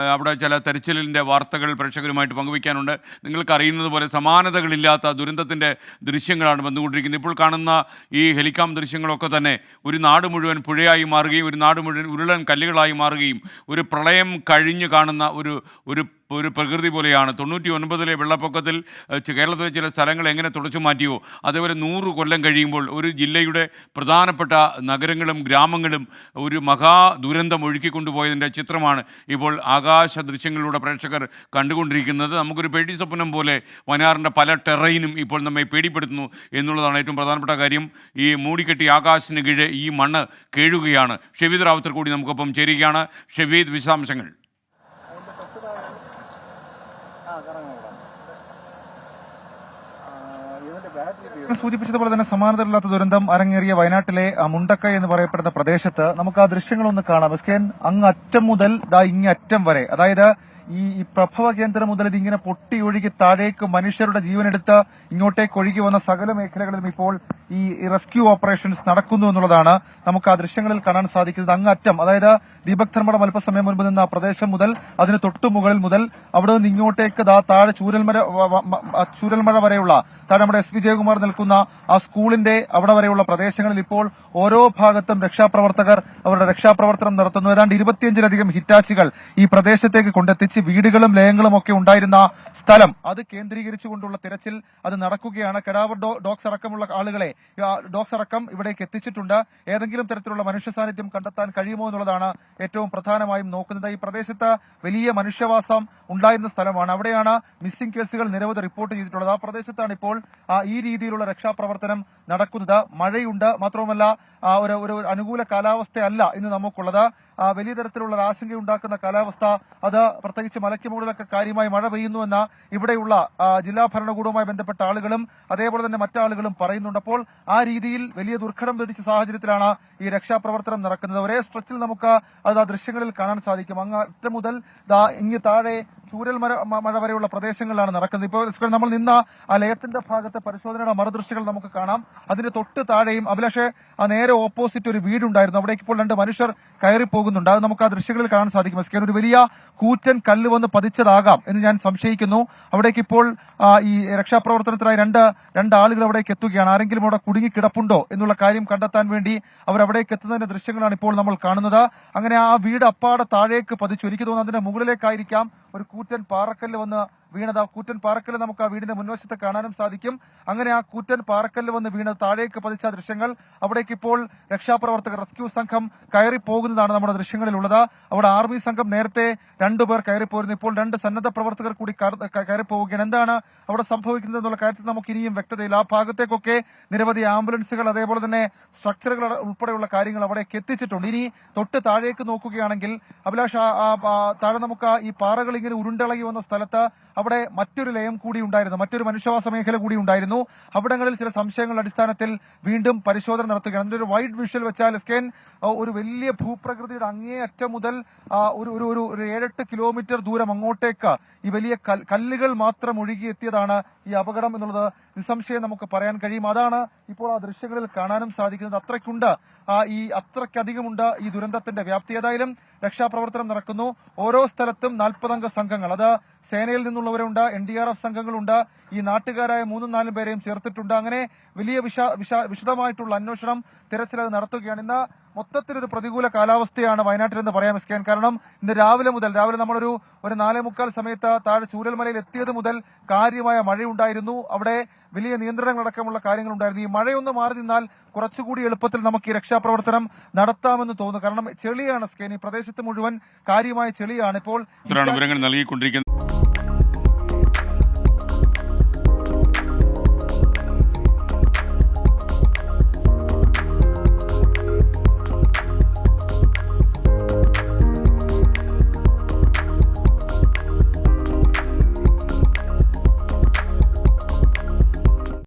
അവിടെ ചില തെരച്ചിലിന്റെ വാർത്തകൾ പ്രേക്ഷകരുമായിട്ട് പങ്കുവയ്ക്കാനുണ്ട്. നിങ്ങൾക്ക് അറിയുന്നത് പോലെ സമാനതകളില്ലാത്ത ദുരന്തത്തിന്റെ ദൃശ്യങ്ങളാണ് വന്നുകൊണ്ടിരിക്കുന്നത്. ഇപ്പോൾ കാണുന്ന ഈ ഹെലികാം ദൃശ്യങ്ങളൊക്കെ തന്നെ ഒരു നാട് മുഴുവൻ പുഴയായി മാറുകയും ഒരു നാട് മുഴുവൻ ഉരുളൻ കല്ലുകളായി മാറുകയും ഒരു പ്രളയം കഴിഞ്ഞ് കാണുന്ന ഒരു ഒരു ഒരു പ്രകൃതി പോലെയാണ്. തൊണ്ണൂറ്റി ഒൻപതിലെ വെള്ളപ്പൊക്കത്തിൽ കേരളത്തിലെ ചില സ്ഥലങ്ങൾ എങ്ങനെ തുടച്ചു മാറ്റിയോ? അതേപോലെ നൂറ് കൊല്ലം കഴിയുമ്പോൾ ഒരു ജില്ലയുടെ പ്രധാനപ്പെട്ട നഗരങ്ങളും ഗ്രാമങ്ങളും ഒരു മഹാ ദുരന്തം ഒഴുക്കിക്കൊണ്ടുപോയതിന്റെ ചിത്രമാണ് ഇപ്പോൾ ആകാശ ദൃശ്യങ്ങളിലൂടെ പ്രേക്ഷകർ കണ്ടുകൊണ്ടിരിക്കുന്നത്. നമുക്കൊരു പേടി സ്വപ്നം പോലെ വയനാറിന്റെ പല ടെറൈനും ഇപ്പോൾ നമ്മെ പേടിപ്പെടുത്തുന്നു എന്നുള്ളതാണ് ഏറ്റവും പ്രധാനപ്പെട്ട കാര്യം. ഈ മൂടിക്കെട്ടി ആകാശത്തിന് കീഴെ ഈ മണ്ണ് കേഴുകയാണ്. ഷെവീദ് റാവത്തർ കൂടി നമുക്കൊപ്പം ചേരുകയാണ്. ഷെവീദ് വിശദാംശങ്ങൾ. സൂചിപ്പിച്ചതുപോലെ തന്നെ സമാനതയില്ലാത്ത ദുരന്തം അരങ്ങേറിയ വയനാട്ടിലെ മുണ്ടക്കൈ എന്ന് പറയപ്പെടുന്ന പ്രദേശത്ത് നമുക്ക് ആ ദൃശ്യങ്ങളൊന്ന് കാണാം. എസ്കേൻ അങ്ങ് അറ്റം മുതൽ ദാ ഇങ്ങറ്റം വരെ. അതായത് ഈ പ്രഭവ കേന്ദ്രം മുതൽ ഇതിങ്ങനെ പൊട്ടി ഒഴുകി താഴേക്ക് മനുഷ്യരുടെ ജീവനെടുത്ത് ഇങ്ങോട്ടേക്ക് ഒഴുകി വന്ന സകല മേഖലകളിലും ഇപ്പോൾ ഈ റെസ്ക്യൂ ഓപ്പറേഷൻസ് നടക്കുന്നു എന്നുള്ളതാണ് നമുക്ക് ആ ദൃശ്യങ്ങളിൽ കാണാൻ സാധിക്കുന്നത്. അങ്ങ് അറ്റം അതായത് ദീപക് ധർമ്മടം അല്പസമയം മുൻപ് നിന്ന ആ പ്രദേശം മുതൽ അതിന് തൊട്ടു മുകളിൽ മുതൽ അവിടെ നിന്ന് ഇങ്ങോട്ടേക്ക് താഴെ ചൂരൽമര ചൂരൽമഴ വരെയുള്ള താഴെ നമ്മുടെ എസ് വിജയകുമാർ നിൽക്കുന്ന ആ സ്കൂളിന്റെ അവിടെ വരെയുള്ള പ്രദേശങ്ങളിൽ ഇപ്പോൾ ഓരോ ഭാഗത്തും രക്ഷാപ്രവർത്തകർ അവരുടെ രക്ഷാപ്രവർത്തനം നടത്തുന്നു. ഏതാണ്ട് ഇരുപത്തിയഞ്ചിലധികം ഹിറ്റാച്ചികൾ ഈ പ്രദേശത്തേക്ക് കൊണ്ടെത്തിച്ച് വീടുകളും ലയങ്ങളും ഒക്കെ ഉണ്ടായിരുന്ന സ്ഥലം അത് കേന്ദ്രീകരിച്ചുകൊണ്ടുള്ള തിരച്ചിൽ അത് നടക്കുകയാണ്. കെടാവർ ഡോക്സ് അടക്കമുള്ള ആളുകളെ ഡോക്സ് അടക്കം ഇവിടേക്ക് എത്തിച്ചിട്ടുണ്ട്. ഏതെങ്കിലും തരത്തിലുള്ള മനുഷ്യ സാന്നിധ്യം കണ്ടെത്താൻ കഴിയുമോ എന്നുള്ളതാണ് ഏറ്റവും പ്രധാനമായും നോക്കുന്നത്. ഈ പ്രദേശത്ത് വലിയ മനുഷ്യവാസം ഉണ്ടായിരുന്ന സ്ഥലമാണ്. അവിടെയാണ് മിസ്സിംഗ് കേസുകൾ നിരവധി റിപ്പോർട്ട് ചെയ്തിട്ടുള്ളത്. ആ പ്രദേശത്താണ് ഇപ്പോൾ ഈ രീതിയിലുള്ള രക്ഷാപ്രവർത്തനം നടക്കുന്നത്. മഴയുണ്ട്. മാത്രവുമല്ല ഒരു ഒരു അനുകൂല കാലാവസ്ഥയല്ല ഇന്ന് നമുക്കുള്ളത്. വലിയ തരത്തിലുള്ള ആശങ്കയുണ്ടാക്കുന്ന കാലാവസ്ഥ. അത് പ്രത്യേകിച്ച് മലയ്ക്ക് മുകളിലൊക്കെ കാര്യമായി മഴ പെയ്യുന്നുവെന്ന ഇവിടെയുള്ള ജില്ലാ ഭരണകൂടവുമായി ബന്ധപ്പെട്ട ആളുകളും അതേപോലെ തന്നെ മറ്റാളുകളും പറയുന്നുണ്ട്. അപ്പോൾ ആ രീതിയിൽ വലിയ ദുർഘടം പിടിച്ച സാഹചര്യത്തിലാണ് ഈ രക്ഷാപ്രവർത്തനം നടക്കുന്നത്. ഒരേ സ്ട്രെച്ചിൽ നമുക്ക് അത് ആ ദൃശ്യങ്ങളിൽ കാണാൻ സാധിക്കും. അങ്ങ് അറ്റം മുതൽ ഇങ്ങ് താഴെ ചൂരൽ മഴ വരെയുള്ള പ്രദേശങ്ങളിലാണ് നടക്കുന്നത്. ഇപ്പോൾ നമ്മൾ നിന്ന ആ ലയത്തിന്റെ ഭാഗത്തെ പരിശോധനയുടെ മറുദൃശ്യങ്ങൾ നമുക്ക് കാണാം. അതിന്റെ തൊട്ട് താഴെയും അഭിലാഷെ ആ നേരെ ഓപ്പോസിറ്റ് ഒരു വീടുണ്ടായിരുന്നു. അവിടേക്ക് ഇപ്പോൾ രണ്ട് മനുഷ്യർ കയറി പോകുന്നുണ്ട് അത് നമുക്ക് ആ ദൃശ്യങ്ങളിൽ കാണാൻ സാധിക്കും. എസ്കേൻ ഒരു വലിയ കൂറ്റൻ കല്ല് വന്ന് പതിച്ചതാകാം എന്ന് ഞാൻ സംശയിക്കുന്നു. അവിടേക്ക് ഇപ്പോൾ ഈ രക്ഷാപ്രവർത്തനത്തിനായി രണ്ട് രണ്ട് ആളുകൾ അവിടേക്ക് എത്തുകയാണ്. ആരെങ്കിലും അവിടെ കുടുങ്ങി കിടപ്പുണ്ടോ എന്നുള്ള കാര്യം കണ്ടെത്താൻ വേണ്ടി അവർ അവിടേക്ക് എത്തുന്നതിന്റെ ദൃശ്യങ്ങളാണ് ഇപ്പോൾ നമ്മൾ കാണുന്നത്. അങ്ങനെ ആ വീട് അപ്പാടെ താഴേക്ക് പതിച്ചു. എനിക്ക് തോന്നുന്നു അതിന്റെ മുകളിലേക്കായിരിക്കാം ഒരു കൂറ്റൻ പാറക്കല്ല് വന്ന് വീണത്. ആ കൂറ്റൻ പാറക്കല്ല് നമുക്ക് ആ വീടിന്റെ മുൻവശത്ത് കാണാനും സാധിക്കും. അങ്ങനെ ആ കൂറ്റൻ പാറക്കല്ല് വന്ന് വീണ് താഴേക്ക് പതിച്ച ദൃശ്യങ്ങൾ. അവിടേക്ക് ഇപ്പോൾ രക്ഷാപ്രവർത്തകർ റെസ്ക്യൂ സംഘം കയറി പോകുന്നതാണ് നമ്മുടെ ദൃശ്യങ്ങളിലുള്ളത്. അവിടെ ആർമി സംഘം നേരത്തെ രണ്ടുപേർ കയറിപ്പോയിരുന്നു ഇപ്പോൾ രണ്ട് സന്നദ്ധ പ്രവർത്തകർ കൂടി കയറി- കയറി പോവുകയാണ്. എന്താണ് അവിടെ സംഭവിക്കുന്നത് എന്നുള്ള കാര്യത്തിൽ നമുക്ക് ഇനിയും വ്യക്തതയില്ല. ആ ഭാഗത്തേക്കൊക്കെ നിരവധി ആംബുലൻസുകൾ അതേപോലെ തന്നെ സ്ട്രക്ചറുകൾ ഉൾപ്പെടെയുള്ള കാര്യങ്ങൾ അവിടേക്ക് എത്തിച്ചിട്ടുണ്ട്. ഇനി തൊട്ട് താഴേക്ക് നോക്കുകയാണെങ്കിൽ അഭിലാഷ് താഴെ നമുക്ക് ഈ പാറകൾ ഇങ്ങനെ ഉരുണ്ടിളകി വന്ന സ്ഥലത്ത് അവിടെ മറ്റൊരു ലയം കൂടി ഉണ്ടായിരുന്നു. മറ്റൊരു മനുഷ്യവാസ മേഖല കൂടി ഉണ്ടായിരുന്നു. അവിടങ്ങളിൽ ചില സംശയങ്ങളുടെ അടിസ്ഥാനത്തിൽ വീണ്ടും പരിശോധന നടത്തുകയാണ്. അതിന്റെ ഒരു വൈഡ് വിഷ്വൽ വെച്ചാൽ സ്കാൻ ഒരു വലിയ ഭൂപ്രകൃതിയുടെ അങ്ങേയറ്റം മുതൽ ഒരു ഒരു ഒരു ഏഴെട്ട് കിലോമീറ്റർ ദൂരം അങ്ങോട്ടേക്ക് ഈ വലിയ കല്ലുകൾ മാത്രം ഒഴുകിയെത്തിയതാണ് ഈ അപകടം എന്നുള്ളത് നിസ്സംശയം നമുക്ക് പറയാൻ കഴിയും. അതാണ് ഇപ്പോൾ ആ ദൃശ്യങ്ങളിൽ കാണാനും സാധിക്കുന്നത്. അത്രയ്ക്കുണ്ട് ഈ അത്രയ്ക്കധികമുണ്ട് ഈ ദുരന്തത്തിന്റെ വ്യാപ്തി. ഏതായാലും രക്ഷാപ്രവർത്തനം നടക്കുന്നു. ഓരോ സ്ഥലത്തും നാൽപ്പതംഗ സംഘങ്ങൾ. അത് സേനയിൽ നിന്നുള്ളവരുണ്ട് എൻ ഡി ആർ എഫ് സംഘങ്ങളുണ്ട്. ഈ നാട്ടുകാരായ മൂന്നും നാലും പേരെയും ചേർത്തിട്ടുണ്ട്. അങ്ങനെ വലിയ വിശ വിശ- വിശദമായിട്ടുള്ള അന്വേഷണം തിരച്ചിൽ നടത്തുകയാണ്. ഇന്ന് മൊത്തത്തിലൊരു പ്രതികൂല കാലാവസ്ഥയാണ് വയനാട്ടിൽ എന്ന് പറയാം എസ്കേൻ കാരണം ഇന്ന് രാവിലെ മുതൽ രാവിലെ നമ്മളൊരു ഒരു നാലേ മുക്കാൽ സമയത്ത് താഴെ ചൂരൽമലയിൽ എത്തിയത് മുതൽ കാര്യമായ മഴയുണ്ടായിരുന്നു. അവിടെ വലിയ നിയന്ത്രണങ്ങളടക്കമുള്ള കാര്യങ്ങളുണ്ടായിരുന്നു. ഈ മഴയൊന്ന് മാറി നിന്നാൽ കുറച്ചുകൂടി എളുപ്പത്തിൽ നമുക്ക് ഈ രക്ഷാപ്രവർത്തനം നടത്താമെന്ന് തോന്നുന്നു. കാരണം ചെളിയാണ് സ്കേൻ ഈ പ്രദേശത്ത് മുഴുവൻ കാര്യമായ ചെളിയാണ്. ഇപ്പോൾ വിവരങ്ങൾ നൽകിക്കൊണ്ടിരിക്കുന്നത്.